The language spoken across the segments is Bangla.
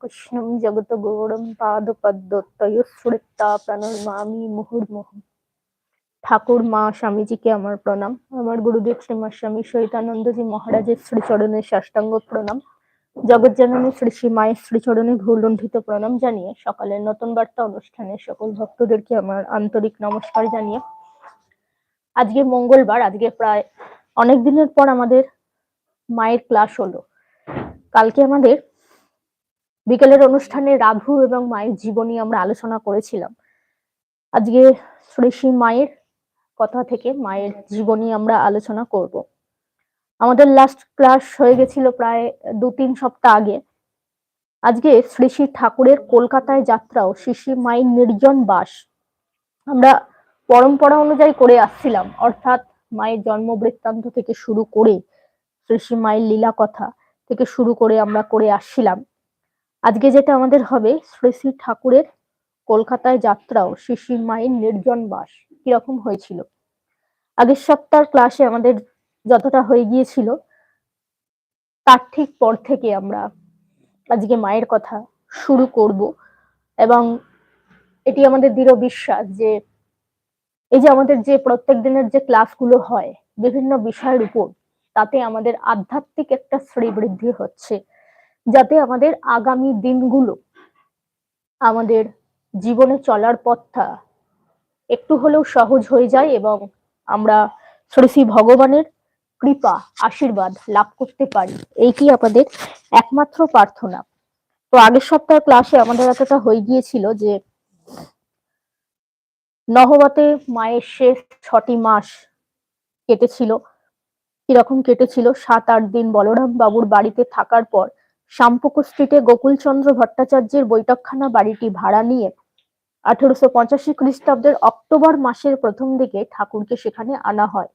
কৃষ্ণম জগত গৌরম পাদ পদ্মতয়স্ফুরিতা প্রণমামি মুহুর্মুহ ঠাকুর মা স্বামীজিকে আমার প্রণাম আমার গুরুদেব শ্রীমা স্বামী সহিতানন্দজি মহারাজের শ্রীচরণে সাষ্টাঙ্গ প্রণাম জগৎ জননী শ্রী শ্রী মায়ের শ্রীচরণে ভুলুণ্ঠিত প্রণাম জানিয়ে সকালের নতুন বার্তা অনুষ্ঠানে সকল ভক্তদেরকে আমার আন্তরিক নমস্কার জানিয়ে। আজকে মঙ্গলবার, আজকে প্রায় অনেক দিনের পর আমাদের মায়ের ক্লাস হলো। কালকে আমাদের বিকেলের অনুষ্ঠানে রাধু এবং মায়ের জীবনী আমরা আলোচনা করেছিলাম। আজকে শ্রী শ্রী মায়ের কথা থেকে মায়ের জীবনী আমরা আলোচনা করব। আমাদের লাস্ট ক্লাস হয়ে গেছিল প্রায় দু তিন সপ্তাহ আগে। আজকে শ্রী শ্রী ঠাকুরের কলকাতায় যাত্রাও শ্রী মায়ের নির্জন বাস। আমরা পরম্পরা অনুযায়ী করে আসছিলাম, অর্থাৎ মায়ের জন্ম বৃত্তান্ত থেকে শুরু করে শ্রী শ্রী মায়ের লীলা কথা থেকে শুরু করে আমরা করে আসছিলাম। আজকে যেটা আমাদের হবে, শ্রী শ্রী ঠাকুরের কলকাতায় যাত্রাও শ্রী শ্রী মায়ের নির্জন বাস। কীরকম হয়েছিল? আগের সপ্তাহ ক্লাসে আমাদের যতটা হয়ে গিয়েছিল, তার ঠিক পর থেকে আমরা আজকে মায়ের কথা শুরু করব এবং এটি আমাদের দৃঢ় বিশ্বাস যে, এই যে আমাদের যে প্রত্যেক দিনের যে ক্লাসগুলো হয়, বিভিন্ন বিষয়ের উপর তাতে আমাদের আধ্যাত্মিক একটা শ্রীবৃদ্ধি হচ্ছে। যাতে আমাদের আগামী দিনগুলো আমাদের জীবনে চলার পথটা একটু হলেও সহজ হয়ে যায় এবং আমরা শ্রী শ্রী ভগবানের কৃপা, আশীর্বাদ লাভ করতে পারি। এইটি আমাদের একমাত্র প্রার্থনা। তো আগের সপ্তাহ ক্লাসে আমাদের এতটা হয়ে গিয়েছিল যে নহবতে মায়ের শেষ ছটি মাস কেটেছিল। কীরকম কেটেছিল? সাত আট দিন বলরাম বাবুর বাড়িতে থাকার পর শ্যামপুকু স্ট্রিটে গোকুলচন্দ্র ভট্টাচার্যের বৈঠকখানা বাড়িটি ভাড়া নিয়ে আঠারোশো পঁচাশি খ্রিস্টাব্দের অক্টোবর মাসের প্রথম দিকে ঠাকুরকে সেখানে আনা হয়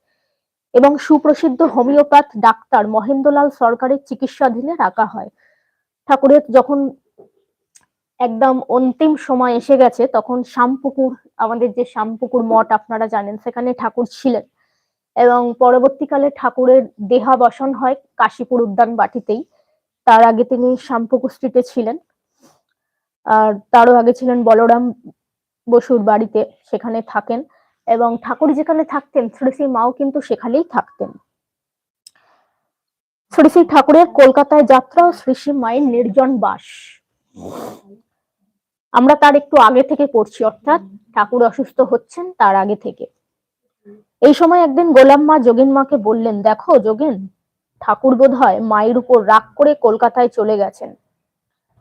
এবং সুপ্রসিদ্ধ হোমিওপ্যাথ ডাক্তার মহেন্দ্রলাল সরকারের চিকিৎসাধীনে রাখা হয়। ঠাকুরের যখন একদম অন্তিম সময় এসে গেছে, তখন শ্যামপুকুর, আমাদের যে শ্যামপুকুর মঠ আপনারা জানেন, সেখানে ঠাকুর ছিলেন এবং পরবর্তীকালে ঠাকুরের দেহাবসন হয় কাশীপুর উদ্যান বাটিতেই তার আগে তিনি শ্যামপুকুর স্ট্রিটে ছিলেন। আর তারও আগে ছিলেন বলরাম বসুর বাড়িতে সেখানে থাকেন এবং ঠাকুর যেখানে থাকতেন শ্রী শ্রী মাও কিন্তু সেখানেই থাকতেন। শ্রী শ্রী ঠাকুরের কলকাতায় যাত্রা ও শ্রী শ্রী মায়ের নির্জন বাস। আমরা তার একটু আগে থেকে পড়ছি, অর্থাৎ ঠাকুর অসুস্থ হচ্ছেন তার আগে থেকে। এই সময় একদিন গোলাম মা যোগিন মাকে বললেন, দেখো যোগিন ঠাকুর বোধ হয় মায়ের উপর রাগ করে কলকাতায় চলে গেছেন।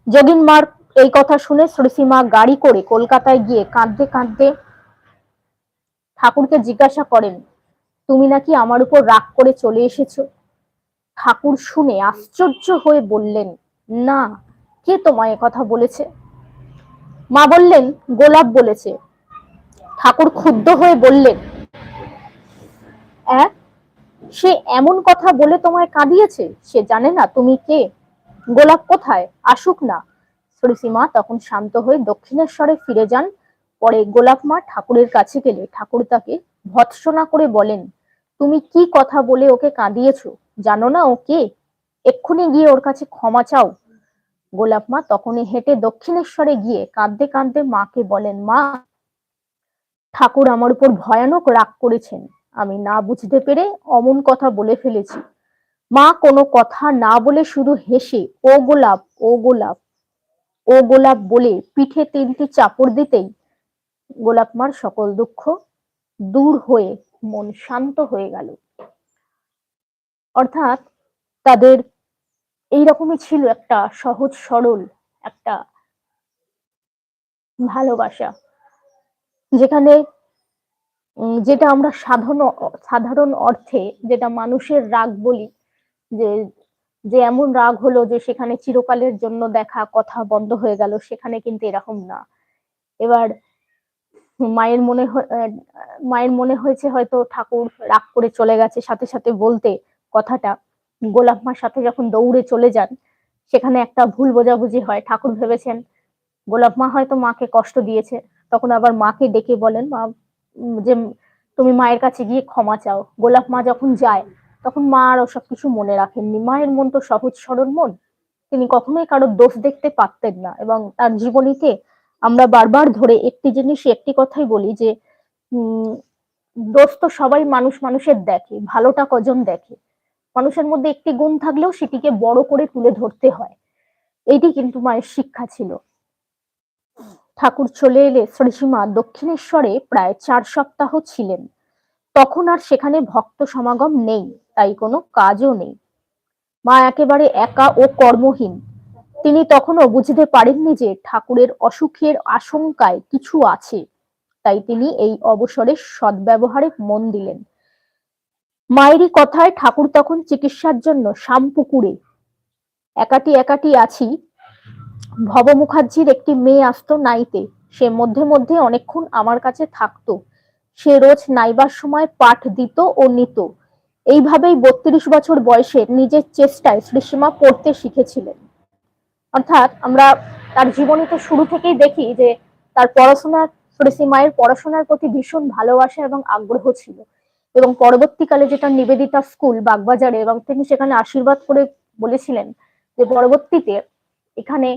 যোগিন মার এই কথা শুনে শ্রীসীমা গাড়ি করে কলকাতায় গিয়ে কাঁদতে কাঁদতে ঠাকুরকে জিজ্ঞাসা করেন, তুমি নাকি আমার উপর রাগ করে চলে এসেছ? ঠাকুর শুনে আশ্চর্য হয়ে বললেন, না, কে তোমায় কথা বলেছে? মা বললেন, গোলাপ বলেছে। ঠাকুর ক্ষুব্ধ হয়ে বললেন সে এমন কথা বলে তোমায় কাঁদিয়েছে? সে জানে না তুমি কে। গোলাপ কোথায়? আসুক না। শ্রীসীমা তখন শান্ত হয়ে দক্ষিণেশ্বরে ফিরে যান। পরে গোলাপ মা ঠাকুরের কাছে গেলে ঠাকুর তাকে ভৎসনা করে বলেন, তুমি কি কথা বলে ওকে কাঁদিয়েছ? জানো না ও কে? এক্ষুনি গিয়ে ওর কাছে ক্ষমা চাও। গোলাপ মা তখনই হেঁটে দক্ষিণেশ্বরে গিয়ে কাঁদতে কাঁদতে মাকে বলেন, মা, ঠাকুর আমার উপর ভয়ানক রাগ করেছেন। আমি না বুঝতে পেরে অমন কথা বলে ফেলেছি। মা কোনো কথা না বলে শুধু হেসে, ও গোলাপ ও গোলাপ ও গোলাপ বলে পিঠে তিনটি চাপড় দিতেই গোলাপ মার সকল দুঃখ দূর হয়ে মন শান্ত হয়ে গেল। অর্থাৎ তাদের এইরকমই ছিল একটা সহজ সরল, একটা ভালোবাসা, যেখানে যেটা আমরা সাধারণ সাধারণ অর্থে যেটা মানুষের রাগ বলি, যে যে এমন রাগ হলো যে সেখানে চিরকালের জন্য দেখা, কথা বন্ধ হয়ে গেল, সেখানে কিন্তু এরকম না। এবার মায়ের মনে মায়ের মনে হয়েছে হয়তো ঠাকুর রাগ করে চলে গেছে সাথে সাথে বলতে কথাটা। গোলাপ মার সাথে যখন দৌড়ে চলে যান, সেখানে একটা ভুল বোঝাবুঝি হয়। ঠাকুর ভেবেছেন, গোলাপ মা হয়তো মাকে কষ্ট দিয়েছে, তখন আবার মাকে ডেকে বলেন, মা যে তুমি মায়ের কাছে গিয়ে ক্ষমা চাও, গোলাপ মা যখন যায়, তখন মা আর ওসব কিছু মনে রাখেননি। মায়ের মন তো সহজ সরল মন। তিনি কখনোই কারোর দোষ দেখতে পারতেন না এবং তার জীবনীতে আমরা বারবার ধরে একটি জিনিস একটি কথাই বলি যে, উম, দোষ তো সবাই মানুষ মানুষের দেখে, ভালোটা কজন দেখে? মানুষের মধ্যে একটি গুণ থাকলেও সেটিকে বড় করে তুলে ধরতে হয়। এইটি কিন্তু মায়ের শিক্ষা ছিল। ঠাকুর চলে এলে শ্রীসীমা দক্ষিণেশ্বরে প্রায় চার সপ্তাহ ছিলেন। তখন আর সেখানে ভক্ত সমাগম নেই, তাই কোনো কাজও নেই। মা একেবারে একা ও কর্মহীন। তিনি তখনও বুঝতে পারেননি যে ঠাকুরের অসুখের আশঙ্কায় কিছু আছে, তাই তিনি এই অবসরে সদ্ব্যবহারে মন দিলেন। মায়েরই কথায় ঠাকুর তখন চিকিৎসার জন্য শামপুকুরে একাটি একাটি আছি ভব মুখার্জির একটি মেয়ে আসতো নাইতে। সে মধ্যে মধ্যে অনেকক্ষণ আমার কাছে থাকতো। সে রোজ নাইবার সময় পাঠ দিত ও নিত। এইভাবেই বত্রিশ বছর বয়সে নিজের চেষ্টায় শ্রীসীমা পড়তে শিখেছিলেন। অর্থাৎ আমরা তার জীবনীতে শুরু থেকেই দেখি যে তার পড়াশোনার শ্রীসীমায়ের পড়াশোনার প্রতি ভীষণ ভালোবাসা এবং আগ্রহ ছিল। এবং পরবর্তীকালে যেটা নিবেদিতা স্কুল বাগবাজারে এবং তিনি সেখানে আশীর্বাদ করে বলেছিলেন যে পরবর্তীতে এখানে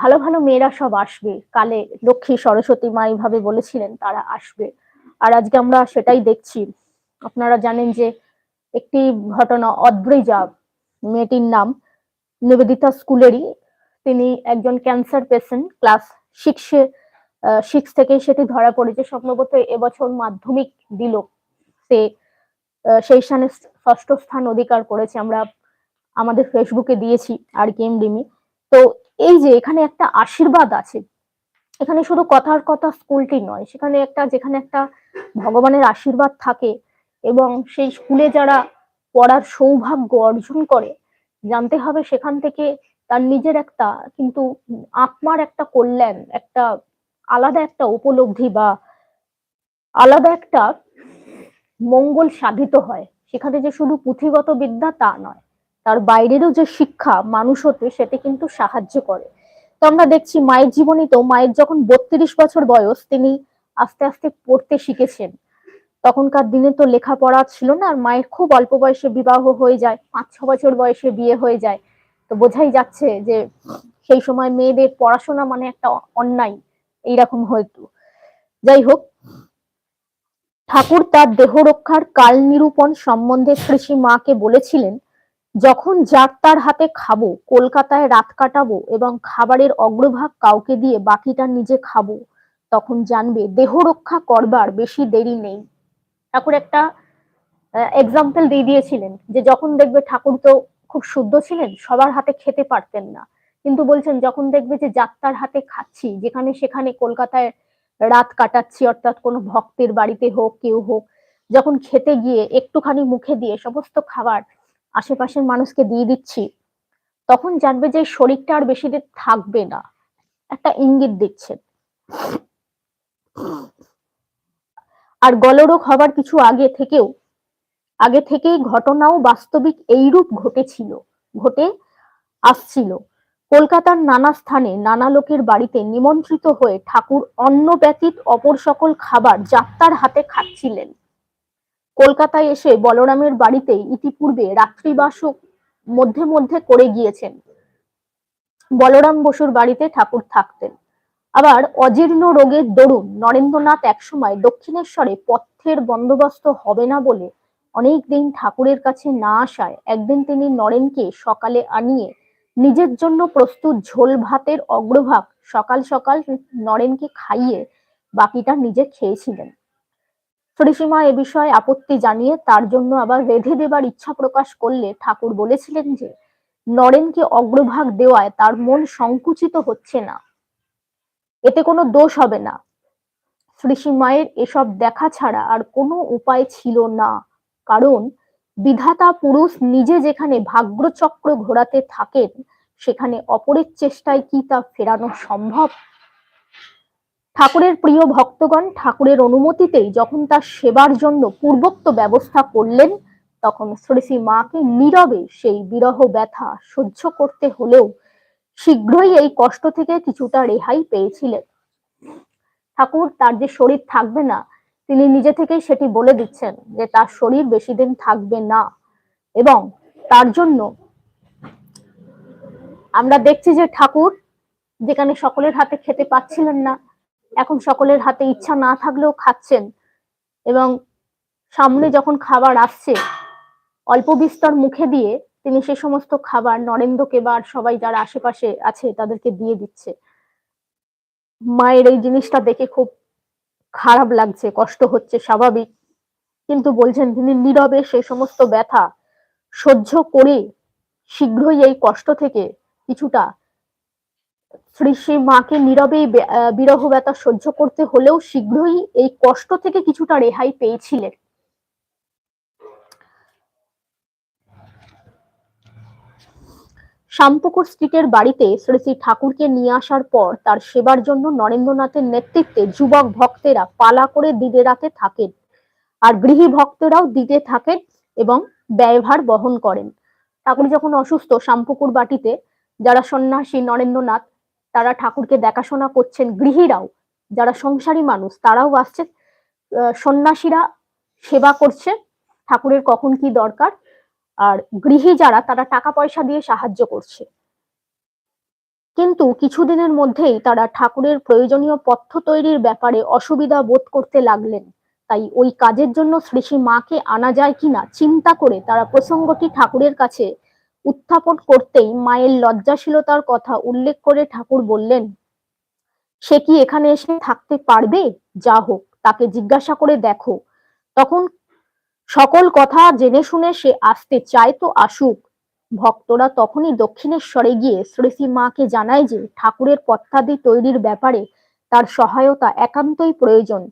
ভালো ভালো মেয়েরা সব আসবে। কালে লক্ষ্মী, সরস্বতী মা এইভাবে বলেছিলেন, তারা আসবে। আর আজকে আমরা সেটাই দেখছি। আপনারা জানেন যে একটি ঘটনা অদ্রিজা মেয়েটির নাম নিবেদিতা স্কুলেরই। তিনি একজন ক্যান্সার পেশেন্ট, ক্লাস সিক্সে সিক্স থেকে সেটি ধরা পড়েছে। সম্ভবত এবছর মাধ্যমিক দিল। সে সেই স্থানে ষষ্ঠ স্থান অধিকার করেছে। আমরা আমাদের ফেসবুকে দিয়েছি, আর কি ডিমি তো এই যে এখানে একটা আশীর্বাদ আছে। এখানে শুধু কথার কথা স্কুলটি নয়, সেখানে একটা, যেখানে একটা ভগবানের আশীর্বাদ থাকে এবং সেই স্কুলে যারা পড়ার সৌভাগ্য অর্জন করে, জানতে হবে সেখান থেকে তার নিজের একটা কিন্তু আত্মার একটা কল্যাণ, একটা আলাদা একটা উপলব্ধি বা আলাদা একটা মঙ্গল সাধিত হয়। সেখানে যে শুধু পুঁথিগত বিদ্যা তা নয় তার বাইরেরও যে শিক্ষা মানুষ হতে সেটা কিন্তু সাহায্য করে। তো আমরা দেখছি মায়ের জীবনীতেও মায়ের যখন বত্রিশ বছর বয়স, তিনি আস্তে আস্তে পড়তে শিখেছেন। তখনকার দিনে তো লেখাপড়া ছিল না, আর মায়ের খুব অল্প বয়সে বিবাহ হয়ে যায়, পাঁচ, ছ বছর বয়সে বিয়ে হয়ে যায়। তো বোঝাই যাচ্ছে যে সেই সময় মেয়েদের পড়াশোনা মানে একটা অন্যায়, এইরকম হয়তো। যাই হোক, ঠাকুর তার দেহ রক্ষার কাল নিরূপণ সম্বন্ধে কৃষি মাকে বলেছিলেন যখন যার তার হাতে খাব, কলকাতায় রাত কাটাবো এবং খাবারের অগ্রভাগ কাউকে দিয়ে বাকিটা নিজে খাব, তখন জানবে দেহ রক্ষা করবার বেশি দেরি নেই। ঠাকুর একটা এক্সাম্পল দিয়ে দিয়েছিলেন যে যখন দেখবে ঠাকুর তো খুব শুদ্ধ ছিলেন, সবার হাতে খেতে পারতেন না। কিন্তু বলছেন যখন দেখবে যে যাত্রার হাতে খাচ্ছি, যেখানে সেখানে কলকাতায় রাত কাটাচ্ছি, অর্থাৎ কোনো ভক্তের বাড়িতে হোক, কেউ হোক, যখন খেতে গিয়ে একটুখানি মুখে দিয়ে সমস্ত খাবার আশেপাশের মানুষকে দিয়ে দিচ্ছি, তখন জানবে যে শরীরটা আর বেশি দিন থাকবে না। একটা ইঙ্গিত দিচ্ছেন আর গলরোগ হবার কিছু আগে থেকেও, আগে থেকেই ঘটনাও বাস্তবিক এইরূপ ঘটেছিল, ঘটে আসছিল। কলকাতার নানা স্থানে নানা লোকের বাড়িতে নিমন্ত্রিত হয়ে ঠাকুর অন্ন ব্যতীত অপর সকল খাবার যাত্রার হাতে খাচ্ছিলেন। কলকাতায় এসে বলরামের বাড়িতে ইতিপূর্বে রাত্রিবাসও মধ্যে মধ্যে করে গিয়েছেন। বলরাম বসুর বাড়িতে ঠাকুর থাকতেন। আবার অজীর্ণ রোগের দরুন নরেন্দ্রনাথ একসময় দক্ষিণেশ্বরে পথ্যের বন্দোবস্ত হবে না বলে অনেক দিন ঠাকুরের কাছে না আসায় একদিন তিনি নরেনকে সকালে আনিয়ে নিজের জন্য প্রস্তুত ঝোল ভাতের অগ্রভাগ সকাল সকাল নরেনকে খাইয়ে বাকিটা নিজে খেয়েছিলেন। শ্রীসীমা এ বিষয়ে আপত্তি জানিয়ে তার জন্য আবার রেধে দেবার ইচ্ছা প্রকাশ করলে ঠাকুর বলেছিলেন যে, নরেনকে অগ্রভাগ দেওয়ায় তার মন সংকুচিত হচ্ছে না। এতে কোনো দোষ হবে না। শ্রীসীমায়ের এসব দেখা ছাড়া আর কোনো উপায় ছিল না। কারণ বিধাতা পুরুষ নিজে যেখানে ভাগ্যচক্র ঘোরাতে থাকেন, সেখানে অপরের চেষ্টায় কি তা ফেরানো সম্ভব? ঠাকুরের প্রিয় ভক্তগণ ঠাকুরের অনুমতিতেই যখন তার সেবার জন্য পূর্বোক্ত ব্যবস্থা করলেন, তখন শ্রী মাকে নীরবে সেই বিরহ ব্যথা সহ্য করতে হলেও শীঘ্রই এই কষ্ট থেকে কিছুটা রেহাই পেয়েছিলেন। ঠাকুর তার যে শরীর থাকবে না, তিনি নিজে থেকেই সেটি বলে দিচ্ছেন যে তার শরীর বেশি দিন থাকবে না এবং তার জন্য আমরা দেখছি যে ঠাকুর যেখানে সকলের হাতে খেতে পাচ্ছিলেন না এখন সকলের হাতে ইচ্ছা না থাকলেও খাচ্ছেন এবং সামনে যখন খাবার আসছে, অল্প বিস্তর মুখে দিয়ে তিনি সে সমস্ত খাবার নরেন্দ্রকে বা সবাই যারা আশেপাশে আছে তাদেরকে দিয়ে দিচ্ছে। মায়ের এই জিনিসটা দেখে খুব খারাপ লাগছে, কষ্ট হচ্ছে, স্বাভাবিক। কিন্তু বলছেন, তিনি নীরবে সে সমস্ত ব্যথা সহ্য করে শীঘ্রই এই কষ্ট থেকে কিছুটা শ্রী মাকে নীরবে বিরহ ব্যথা সহ্য করতে হলেও শীঘ্রই এই কষ্ট থেকে কিছুটা রেহাই পেয়েছিলেন। শ্যামপুকুর স্ট্রিটের বাড়িতে শ্রী শ্রী ঠাকুরকে নিয়ে আসার পর তার সেবার জন্য নরেন্দ্রনাথের নেতৃত্বে যুবক ভক্তেরা পালা করে দিনে রাতে থাকেন আর গৃহী ভক্তরাও দিতে থাকেন এবং ব্যয়ভার বহন করেন। ঠাকুর যখন অসুস্থ শ্যামপুকুর বাটিতে, যারা সন্ন্যাসী নরেন্দ্রনাথ তারা ঠাকুরকে দেখাশোনা করছেন গৃহীরাও, যারা সংসারী মানুষ, তারাও আসছে সন্ন্যাসীরা সেবা করছে, ঠাকুরের কখন কি দরকার, আর গৃহী যারা, তারা টাকা পয়সা দিয়ে সাহায্য করছে। কিন্তু কিছুদিনের মধ্যেই তারা ঠাকুরের প্রয়োজনীয় পথ্য তৈরির ব্যাপারে অসুবিধা বোধ করতে লাগলেন। তাই ওই কাজের জন্য শ্রী শ্রী মাকে আনা যায় কিনা, চিন্তা করে তারা প্রসঙ্গটি ঠাকুরের কাছে উত্থাপন করতেই মায়ের লজ্জাশীলতার কথা উল্লেখ করে ঠাকুর বললেন, সে কি এখানে এসে থাকতে পারবে? যা হোক, তাকে জিজ্ঞাসা করে দেখো। তখন সকল কথা জেনে শুনে সে আসতে চায় তো আসুক। ভক্তরা তখনই দক্ষিণেশ্বরে গিয়ে শ্রী শ্রী মাকে জানায় যে ঠাকুরের পথ্যাদি তৈরির ব্যাপারে তার সহায়তা একান্তই প্রয়োজন।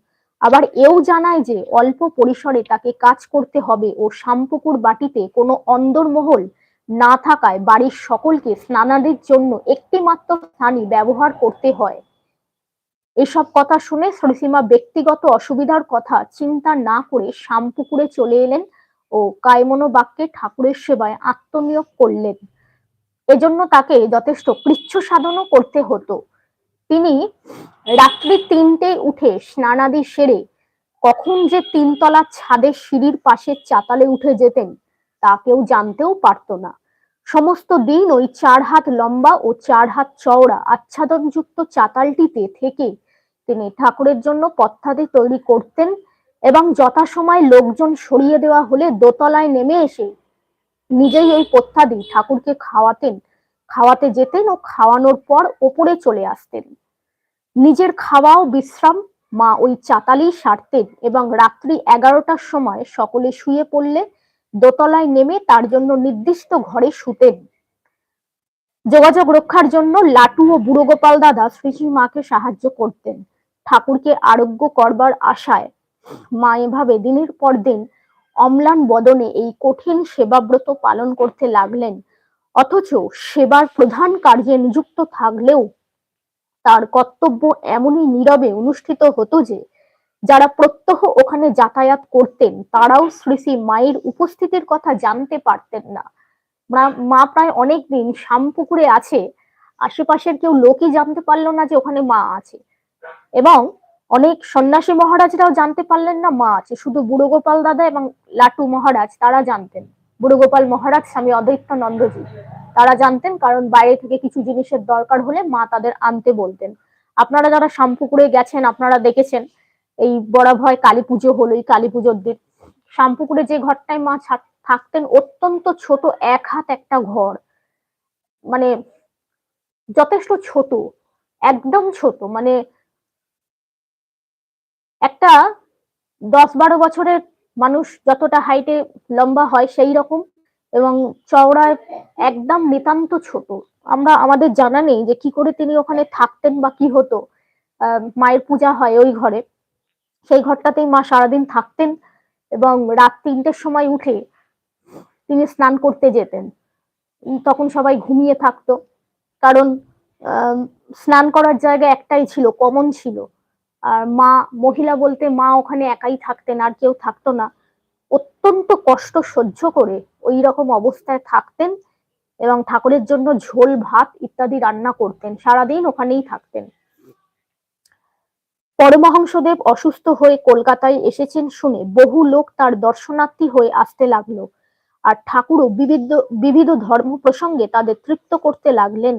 আবার এও জানায় যে অল্প পরিসরে তাকে কাজ করতে হবে ও শামপুকুর বাটিতে কোনো অন্দরমহল না থাকায় বাড়ির সকলকে স্নানাদির জন্য একটি মাত্র স্থানই ব্যবহার করতে হয়। এসব কথা শুনে শ্রীসীমা ব্যক্তিগত অসুবিধার কথা চিন্তা না করে শামপুকুরে চলে এলেন ও কায়মনো বাক্যে ঠাকুরের সেবায় আত্মনিয়োগ করলেন। এজন্য তাকে যথেষ্ট কৃচ্ছ সাধনও করতে হতো। তিনি রাত্রি তিনটে উঠে স্নানাদি সেরে কখন যে তিনতলা ছাদের সিঁড়ির পাশে চাতালে উঠে যেতেন তা কেউ জানতেও পারত না। সমস্ত দিন ওই চার হাত লম্বা ও চার হাত চওড়া আচ্ছাদনযুক্ত চাতালটিতে থেকে তিনি ঠাকুরের জন্য পথ্যাদি তৈরি করতেন এবং যথাসময় লোকজন সরিয়ে দেওয়া হলে দোতলায় নেমে এসে নিজেই ওই পথ্যাদি ঠাকুরকে খাওয়াতেন, খাওয়াতে যেতেন ও খাওয়ানোর পর ওপরে চলে আসতেন। নিজের খাওয়া ও বিশ্রাম, মা ওই চাতালেই সারতেন এবং রাত্রি এগারোটার সময় সকলে শুয়ে পড়লে দোতলায় নেমে তার জন্য নির্দিষ্ট ঘরে শুতেন যোগাযোগ রক্ষার জন্য লাটু ও বুড়ো গোপাল দাদা শ্রীশ্রী মাকে সাহায্য করতেন। ঠাকুরকে আরোগ্য করবার আশায়। মা এভাবে দিনের পর দিন অম্লান বদনে এই কঠিন সেবাব্রত পালন করতে লাগলেন। অথচ সেবার প্রধান কার্যে নিযুক্ত থাকলেও তার কর্তব্য এমনই নীরবে অনুষ্ঠিত হতো যে যারা প্রত্যহ ওখানে যাতায়াত করতেন, তারাও শ্রী শ্রী মায়ের উপস্থিতির কথা জানতে পারতেন না। মা প্রায় অনেক দিন শামপুকুরে আছে, আশেপাশের কেউ লোকই জানতে পারল না যে ওখানে মা আছে। এবং অনেক সন্ন্যাসী মহারাজরাও জানতে পারলেন না মা আছে। শুধু বুড়ো গোপাল দাদা এবং লাটু মহারাজ, তারা জানতেন। বুড়ো গোপাল মহারাজ, স্বামী নন্দজি তারা জানতেন কারণ বাইরে থেকে কিছু জিনিসের দরকার হলে মা তাদের আনতে বলতেন। আপনারা যারা শ্যামপুকুরে গেছেন, আপনারা দেখেছেন এই বড় ভয় কালী পুজো হলো, এই কালী পুজোর দিন। শ্যামপুকুরে যে ঘরটায় মা থাকতেন, অত্যন্ত ছোট, এক হাত একটা ঘর। মানে যথেষ্ট ছোট, একদম ছোট। মানে একটা দশ বারো বছরের মানুষ যতটা হাইটে লম্বা হয় সেই রকম এবং চওড়ায় একদম নিতান্ত ছোট। আমরা, আমাদের জানা নেই যে কি করে তিনি ওখানে থাকতেন বা কি হতো। মায়ের পূজা হয় ওই ঘরে। সেই ঘরটাতেই মা সারাদিন থাকতেন এবং রাত তিনটের সময় উঠে তিনি স্নান করতে যেতেন। তখন সবাই ঘুমিয়ে থাকতো। কারণ স্নান করার জায়গা একটাই ছিল কমন ছিল। আর মা, মহিলা বলতে মা ওখানে একাই থাকতেন, আর কেউ থাকতো না। অত্যন্ত কষ্ট সহ্য করে ওই রকম অবস্থায় থাকতেন এবং ঠাকুরের জন্য ঝোল, ভাত ইত্যাদি রান্না করতেন। সারাদিন ওখানেই থাকতেন। পরমহংসদেব অসুস্থ হয়ে কলকাতায় এসেছেন শুনে বহু লোক তার দর্শনার্থী হয়ে আসতে লাগল। আর ঠাকুরও বিবিধ বিবিধ ধর্ম প্রসঙ্গে তাদের তৃপ্ত করতে লাগলেন।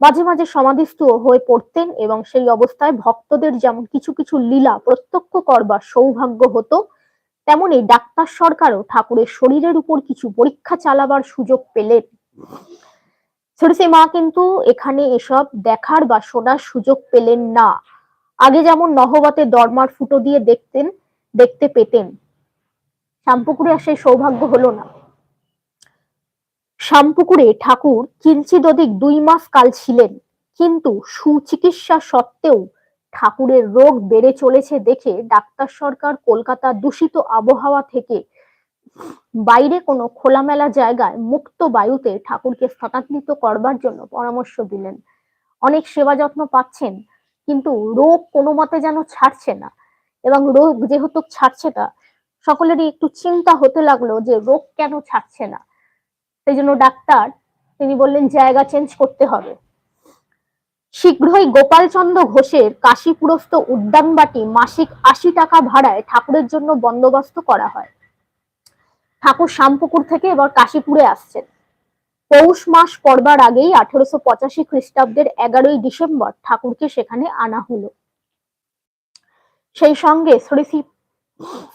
মাঝে মাঝে সমাধিস্থ হয়ে পড়তেন এবং সেই অবস্থায় ভক্তদের যেমন কিছু কিছু লীলা প্রত্যক্ষ করবার সৌভাগ্য হতো, তেমনি ডাক্তার সরকারও ঠাকুরের শরীরের উপর কিছু পরীক্ষা চালাবার সুযোগ পেলেন। মা কিন্তু এখানে এসব দেখার বা শোনার সুযোগ পেলেন না। আগে যেমন নহবতে দরমার ফুটো দিয়ে দেখতেন, দেখতে পেতেন। শ্যামপুকুরে আর সেই সৌভাগ্য হলো না। শ্যামপুকুরে ঠাকুর কিঞ্চিত অধিক দুই মাস কাল ছিলেন, কিন্তু সুচিকিৎসা সত্ত্বেও ঠাকুরের রোগ বেড়ে চলেছে দেখে ডাক্তার সরকার কলকাতা দূষিত আবহাওয়া থেকে বাইরে কোনো খোলামেলা জায়গায় মুক্ত বায়ুতে ঠাকুরকে স্থানান্তরিত করবার জন্য পরামর্শ দিলেন। অনেক সেবা যত্ন পাচ্ছেন কিন্তু রোগ কোনো মতে যেন ছাড়ছে না। এবং রোগ যেহেতু ছাড়ছে না, সকলেরই একটু চিন্তা হতে লাগল যে রোগ কেন ছাড়ছে না। সেই জন্য ডাক্তার তিনি বললেন, জায়গা চেঞ্জ করতে হবে। শীঘ্রই গোপালচন্দ্র ঘোষের কাশীপুরস্থ উদ্যানবাটি মাসিক আশি টাকা ভাড়ায় ঠাকুরের জন্য বন্দোবস্ত করা হয়। ঠাকুর শ্যামপুকুর থেকে এবার কাশীপুরে আসছেন। পৌষ মাস পড়বার আগেই আঠারোশো পঁচাশি খ্রিস্টাব্দের এগারোই ডিসেম্বর ঠাকুরকে সেখানে আনা হলো। সেই সঙ্গে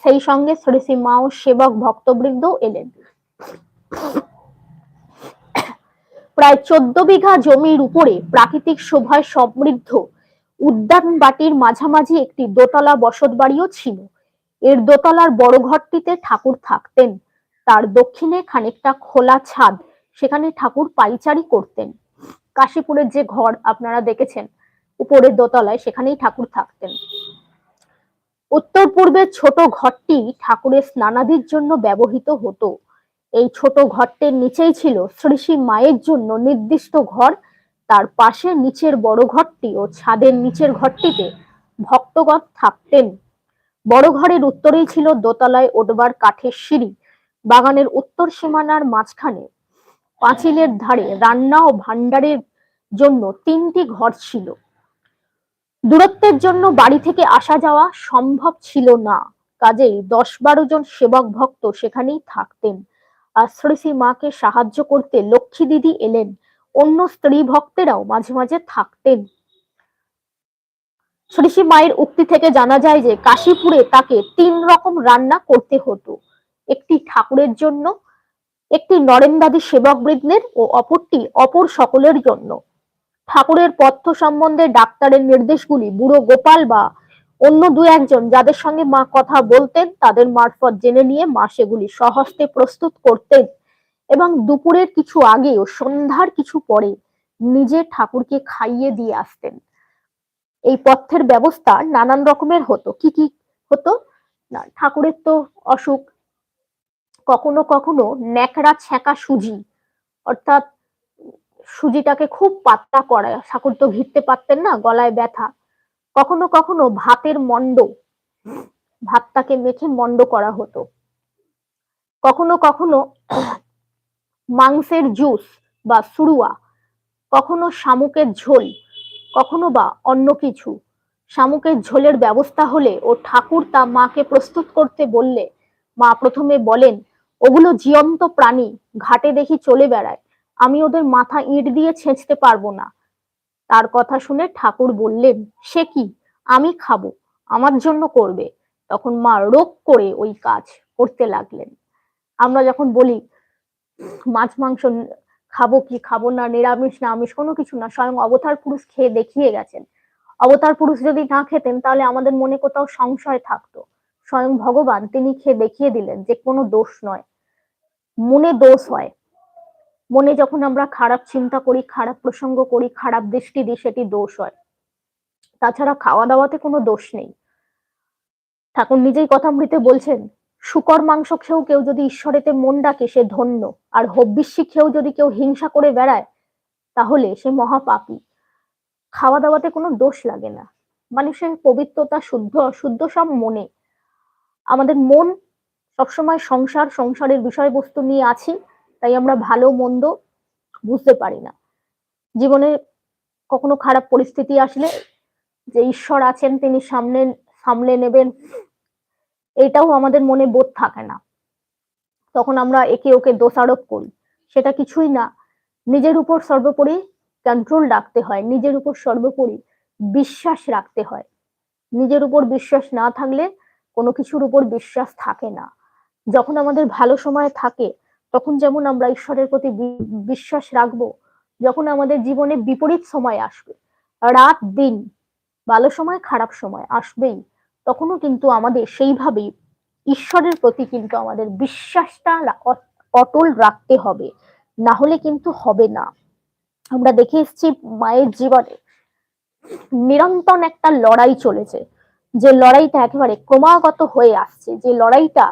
সেই সঙ্গে শ্রী শ্রী মা ও সেবক ভক্তবৃন্দ এলেন। প্রায় চোদ্দ বিঘা জমির উপরে প্রাকৃতিক শোভায় সমৃদ্ধ উদ্যান বাটির মাঝামাঝি একটি দোতলা বসত বাড়িও ছিল। এর দোতলার বড় ঘরটিতে ঠাকুর থাকতেন। তার দক্ষিণে খানিকটা খোলা ছাদ সেখানে ঠাকুর পাইচারি করতেন। কাশীপুরের যে ঘর আপনারা দেখেছেন, উপরের দোতলায় সেখানেই ঠাকুর থাকতেন। উত্তর পূর্বের ছোট ঘরটি ঠাকুরের স্নানাদির জন্য ব্যবহৃত হতো। এই ছোট ঘরটির নিচেই ছিল শ্রী শ্রী মায়ের জন্য নির্দিষ্ট ঘর। তার পাশে নিচের বড় ঘরটি ও ছাদের নিচের ঘরটিতে ভক্তগণ থাকতেন। বড় ঘরের উত্তরেই ছিল দোতলায় ওঠবার কাঠের সিঁড়ি। বাগানের উত্তর সীমানার মাঝখানে পাঁচিলের ধারে রান্না ও ভান্ডারের জন্য তিনটি ঘর ছিল। দূরত্বের জন্য বাড়ি থেকে আসা যাওয়া সম্ভব ছিল না। কাজেই দশ বারো জন সেবক ভক্ত সেখানেই থাকতেন। আর শ্রী মাকে সাহায্য করতে লক্ষ্মী দিদি এলেন। অন্য স্ত্রী ভক্তেরাও মাঝে মাঝে থাকতেন। শ্রীশ্রী মায়ের উক্তি থেকে জানা যায় যে, কাশীপুরে তাকে তিন রকম রান্না করতে হতো। একটি ঠাকুরের জন্য একটি নরেন্দাদি সেবক বৃদ্ধের ও অপরটি অপর সকলের জন্য। ঠাকুরের পথ্য সম্বন্ধে ডাক্তারের নির্দেশগুলি বুড়ো গোপাল বা অন্য দু একজন যাদের সঙ্গে মা কথা বলতেন, তাদের মারফত জেনে নিয়ে মা সেগুলি সহস্তে প্রস্তুত করতেন এবং দুপুরের কিছু আগে ও সন্ধ্যার কিছু পরে নিজে ঠাকুরকে খাইয়ে দিয়ে আসতেন। এই পথ্যের ব্যবস্থা নানান রকমের হতো। কি কি হতো? না, ঠাকুরের তো অসুখ কখনো কখনো ন্যাকড়া ছ্যাঁকা সুজি, অর্থাৎ সুজিটাকে খুব পাতলা করা ঠাকুর তো ঘিরতে পারতেন না, গলায় ব্যথা। কখনো কখনো ভাতের মন্ড, ভাতটাকে মেখে মন্ড করা হতো। কখনো কখনো মাংসের জুস বা সুরুয়া, কখনো শামুকের ঝোল, কখনো বা অন্য কিছু। শামুকের ঝোলের ব্যবস্থা হলে ও ঠাকুর তা মাকে প্রস্তুত করতে বললে, মা প্রথমে বলেন ওগুলো জীবন্ত প্রাণী, ঘাটে দেখি চলে বেড়ায়। আমি ওদের মাথা ইট দিয়ে ছেঁচতে পারব না। তার কথা শুনে ঠাকুর বললেন, সে কি? আমি খাব। আমার জন্য করবে। তখন মা রোগ করে ওই কাজ করতে লাগলেন। আমরা যখন বলি, মাছ, মাংস খাব কি খাব না, নিরামিষ না আমিষ কোনো কিছু না, স্বয়ং অবতার পুরুষ খেয়ে দেখিয়ে গেছেন। অবতার পুরুষ যদি না খেতেন, তাহলে আমাদের মনে কোথাও সংশয় থাকতো। স্বয়ং ভগবান তিনি খেয়ে দেখিয়ে দিলেন যে কোনো দোষ নয়। মনে দোষ হয়। মনে যখন আমরা খারাপ চিন্তা করি, খারাপ প্রসঙ্গ করি, খারাপ দৃষ্টি দিই, সেটি দোষ হয়। তাছাড়া খাওয়া দাওয়াতে কোনো দোষ নেই। ঠাকুর নিজেই কথা মৃতে বলছেন, শুকর মাংস খেয়েও কেউ যদি ঈশ্বরেতে মন ডাকে, সে ধন্য। আর হব্বিষ্যি খেয়েও যদি কেউ হিংসা করে বেড়ায়, তাহলে সে মহাপাপী। খাওয়া দাওয়াতে কোনো দোষ লাগে না। মানুষের পবিত্রতা, শুদ্ধ, অশুদ্ধ সব মনে। আমাদের মন সবসময় সংসার, সংসারের বিষয়বস্তু নিয়ে আছি, তাই আমরা ভালো, মন্দ বুঝতে পারি না। জীবনে কখনো খারাপ পরিস্থিতি আসলে যে ঈশ্বর আছেন, তিনি সামনে, সামলে নেবেন, এটাও আমাদের মনে বোধ থাকে না। তখন আমরা একে ওকে দোষারোপ করি। সেটা কিছুই না। নিজের উপর সর্বোপরি কন্ট্রোল রাখতে হয়। নিজের উপর সর্বোপরি বিশ্বাস রাখতে হয়। নিজের উপর বিশ্বাস না থাকলে কোনো কিছুর উপর বিশ্বাস থাকে না। যখন আমাদের ভালো সময় থাকে, তখন যেমন আমরা ঈশ্বরের প্রতি বিশ্বাস রাখব, যখন আমাদের জীবনে বিপরীত সময় আসবে, রাত, দিন, ভালো সময়, খারাপ সময় আসবেই, তখনও কিন্তু আমাদের সেইভাবেই ঈশ্বরের প্রতি কিন্তু আমাদের বিশ্বাসটা অটল রাখতে হবে, না হলে কিন্তু হবে না। আমরা দেখে এসেছি মায়ের জীবনে নিরন্তর একটা লড়াই চলেছে। যে লড়াইটা একেবারে ক্রমাগত হয়ে আসছে, যে লড়াইটা,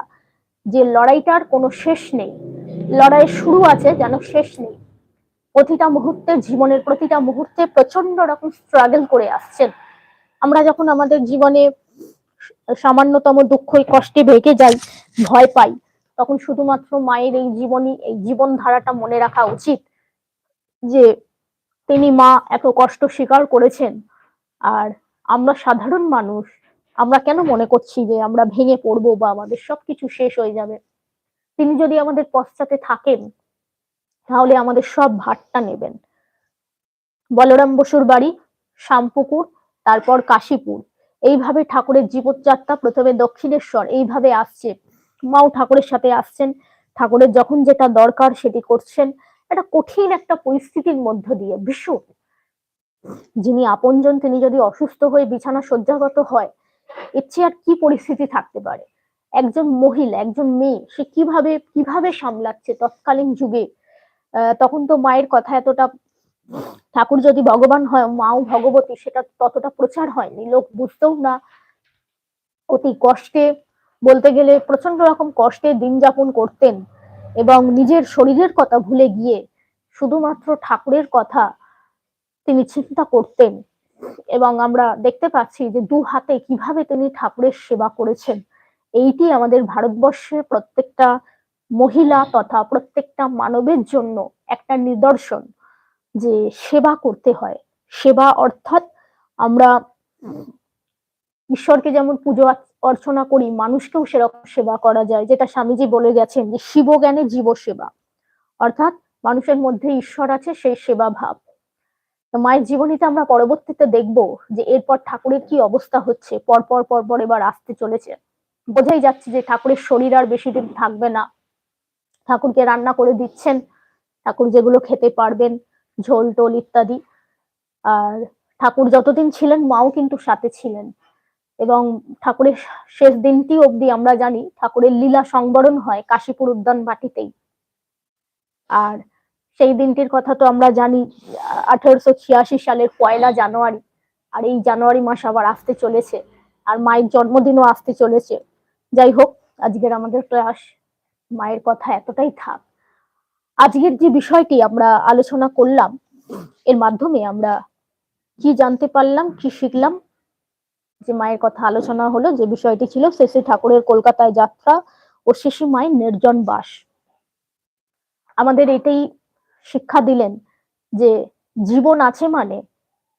যে লড়াইটার কোনো শেষ নেই। লড়াই শুরু আছে যেন শেষ নেই। প্রতিটা মুহূর্তে, জীবনের প্রতিটা মুহূর্তে প্রচণ্ড রকম স্ট্রাগল করে আসছেন। আমরা যখন আমাদের জীবনে সামান্যতম দুঃখ কষ্টে ভেঙে যাই, ভয় পাই, তখন শুধুমাত্র মায়ের এই জীবনী, এই জীবন ধারাটা মনে রাখা উচিত যে তিনি মা এত কষ্ট স্বীকার করেছেন। আর আমরা সাধারণ মানুষ আমরা কেন মনে করছি যে আমরা ভেঙে পড়ব বা আমাদের সবকিছু শেষ হয়ে যাবে? তিনি যদি আমাদের পশ্চাতে থাকেন, তাহলে আমাদের সব ভারটা নেবেন। বলরাম বসুর বাড়ি, শ্যামপুকুর, তারপর কাশীপুর। এইভাবে ঠাকুরের জীবনযাত্রা প্রথমে দক্ষিণেশ্বর, এইভাবে আসছে। মাও ঠাকুরের সাথে আসছেন। ঠাকুরের যখন যেটা দরকার সেটি করছেন। একটা কঠিন একটা পরিস্থিতির মধ্য দিয়ে, ভীষণ। যিনি আপনজন, তিনি যদি অসুস্থ হয়ে বিছানা শয্যাগত হয় এর চেয়ে আর কি পরিস্থিতি থাকতে পারে? একজন মহিলা, একজন মেয়ে, সে কীভাবে কীভাবে সামলাচ্ছে তৎকালীন যুগে? তখন তো মায়ের কথা এতটা, ঠাকুর যদি ভগবান হয়, মাও ভগবতী, সেটা ততটা প্রচার হয়নি। লোক বুঝতেও না অতি কষ্টে, বলতে গেলে প্রচণ্ড রকম কষ্টে দিন যাপন করতেন এবং নিজের শরীরের কথা ভুলে গিয়ে শুধুমাত্র ঠাকুরের কথা তিনি চিন্তা করতেন। এবং আমরা দেখতে পাচ্ছি যে দু হাতে কীভাবে তিনি ঠাকুরের সেবা করেছেন। এইটি আমাদের ভারতবর্ষের প্রত্যেকটা মহিলা তথা প্রত্যেকটা মানবের জন্য একটা নিদর্শন যে সেবা করতে হয়। সেবা অর্থাৎ আমরা ঈশ্বরকে যেমন পুজো অর্চনা করি, মানুষকেও সেরকম সেবা করা যায়, যেটা স্বামীজি বলে গেছেন যে শিব জ্ঞানে জীব সেবা অর্থাৎ মানুষের মধ্যে ঈশ্বর আছে, সেই সেবা ভাব মায়ের জীবনীতে আমরা পরবর্তীতে দেখব যে এরপর ঠাকুরের কি অবস্থা হচ্ছে, পরপর পরপর এবার আসতে চলেছে। বোঝাই যাচ্ছে যে ঠাকুরের শরীর আর বেশি দিন থাকবে না। ঠাকুরকে রান্না করে দিচ্ছেন, ঠাকুর যেগুলো খেতে পারবেন, ঝোল টোল ইত্যাদি। আর ঠাকুর যতদিন ছিলেন, মাও কিন্তু সাথে ছিলেন। এবং ঠাকুরের শেষ দিনটি অবধি আমরা জানি, ঠাকুরের লীলা সংবরণ হয় কাশীপুর উদ্যান বাটিতেই আর সেই দিনটির কথা তো আমরা জানি, আঠারোশো ছিয়াশি সালের পয়লা জানুয়ারি। আর এই জানুয়ারি মাস আবার আসতে চলেছে, আর মায়ের জন্মদিনও আসতে চলেছে। যাই হোক, আজকের আমাদের ক্লাস, মায়ের কথা এতটাই থাক। আজকের যে বিষয়টি আমরা আলোচনা করলাম, এর মাধ্যমে আমরা কি জানতে পারলাম, কি শিখলাম, যে মায়ের কথা আলোচনা হলো, যে বিষয়টি ছিল শেষে ঠাকুরের কলকাতায় যাত্রা ও শেষে মায়ের নির্জন বাস। আমাদের এটাই শিক্ষা দিলেন যে জীবন আছে মানে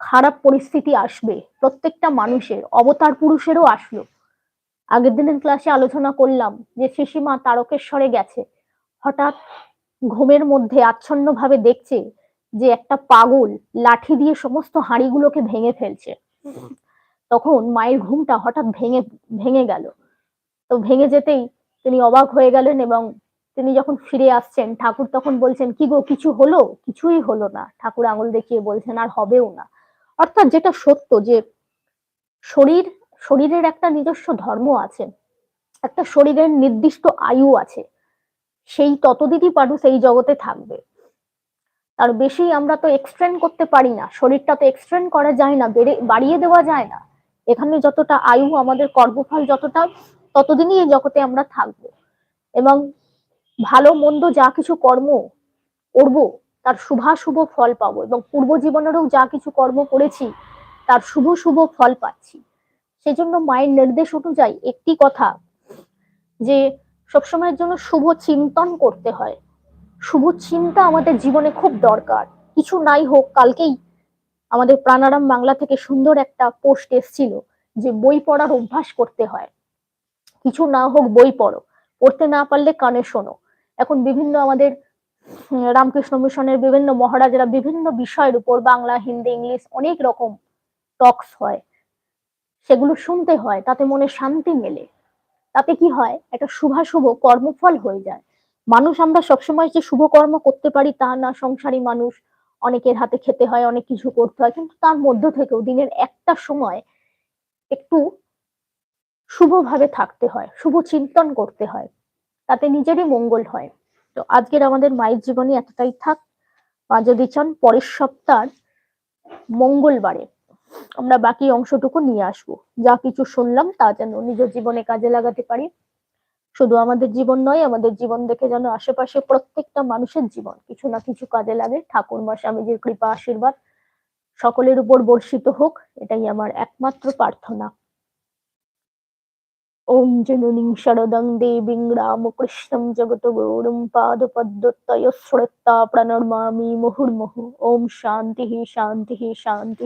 খারাপ পরিস্থিতি আসবে, প্রত্যেকটা মানুষের, অবতার পুরুষেরও আসলো। আগের দিনের ক্লাসে আলোচনা করলাম যে শিশিমা তারকেশ্বরে গেছে। হঠাৎ ঘুমের মধ্যে আচ্ছন্ন ভাবে দেখছে যে একটা পাগল লাঠি দিয়ে সমস্ত হাঁড়িগুলোকে ভেঙে ফেলছে। তখন মায়ের ঘুমটা হঠাৎ ভেঙে ভেঙে গেল। তো ভেঙে যেতেই তিনি অবাক হয়ে গেলেন এবং তিনি যখন ফিরে আসছেন, ঠাকুর তখন বলছেন, কি গো, কিছু হলো? কিছুই হলো না। ঠাকুর আঙুল দেখিয়ে বলছেন, আর হবেও না। অর্থাৎ যেটা সত্য যে শরীর, শরীরের একটা নিজস্ব ধর্ম আছে, একটা শরীরের নির্দিষ্ট আয়ু আছে, সেই ততদিনই মানুষ এই জগতে থাকবে। তার বেশি আমরা তো এক্সটেন্ড করতে পারি না, শরীরটা তো এক্সটেন্ড করা যায় না, বেড়ে, বাড়িয়ে দেওয়া যায় না। এখানে যতটা আয়ু আমাদের কর্মফল যতটা, ততদিনই এই জগতে আমরা থাকব। এবং ভালো, মন্দ যা কিছু কর্ম করব, তার শুভাশুভ ফল পাবো এবং পূর্ব জীবনেরও যা কিছু কর্ম করেছি, তার শুভ শুভ ফল পাচ্ছি। সেজন্য মায়ের নির্দেশ অনুযায়ী একটি কথা যে, সবসময়ের জন্য শুভ চিন্তন করতে হয়। শুভ চিন্তা আমাদের জীবনে খুব দরকার। কিছু নাই হোক, কালকেই আমাদের প্রাণারাম বাংলা থেকে সুন্দর একটা পোস্ট এসছিল যে, বই পড়ার অভ্যাস করতে হয়। কিছু না হোক বই পড়ো, পড়তে না পারলে কানে শোনো। এখন বিভিন্ন আমাদের রামকৃষ্ণ মিশনের বিভিন্ন মহারাজেরা বিভিন্ন বিষয়ের উপর বাংলা, হিন্দি, ইংলিশ অনেক রকম টক্স হয়। সেগুলো শুনতে হয়, তাতে মনে শান্তি মেলে। তাতে কি হয়? একটা শুভাশুভ কর্মফল হয়ে যায়। মানুষ আমরা সবসময় যে শুভ কর্ম করতে পারি তা না, সংসারী মানুষ অনেকের হাতে খেতে হয়, অনেক কিছু করতে হয়, কিন্তু তার মধ্য থেকেও দিনের একটা সময় একটু শুভভাবে থাকতে হয়, শুভ চিন্তন করতে হয়। তাতে নিজেরই মঙ্গল হয়। তো আজকের আমাদের মায়ের জীবনী এতটাই থাক, মা যদি চান পরের সপ্তাহ মঙ্গলবারে আমরা বাকি অংশটুকু নিয়ে আসব। যা কিছু শুনলাম তা যেন নিজের জীবনে কাজে লাগাতে পারি। শুধু আমাদের জীবন নয়, আমাদের জীবন দেখে যেন আশেপাশে প্রত্যেকটা মানুষের জীবন কিছু না কিছু কাজে লাগে। ঠাকুর মা স্বামীজির কৃপা, আশীর্বাদ সকলের উপর বর্ষিত হোক, এটাই আমার একমাত্র প্রার্থনা। জননীং শরদং দেবীং রামকৃষ্ণং জগতগুরুং পাদপদ্মতয় শ্রত্তা প্রণমামি মুহুর্মুহু ওম শান্তি শান্তি শান্তি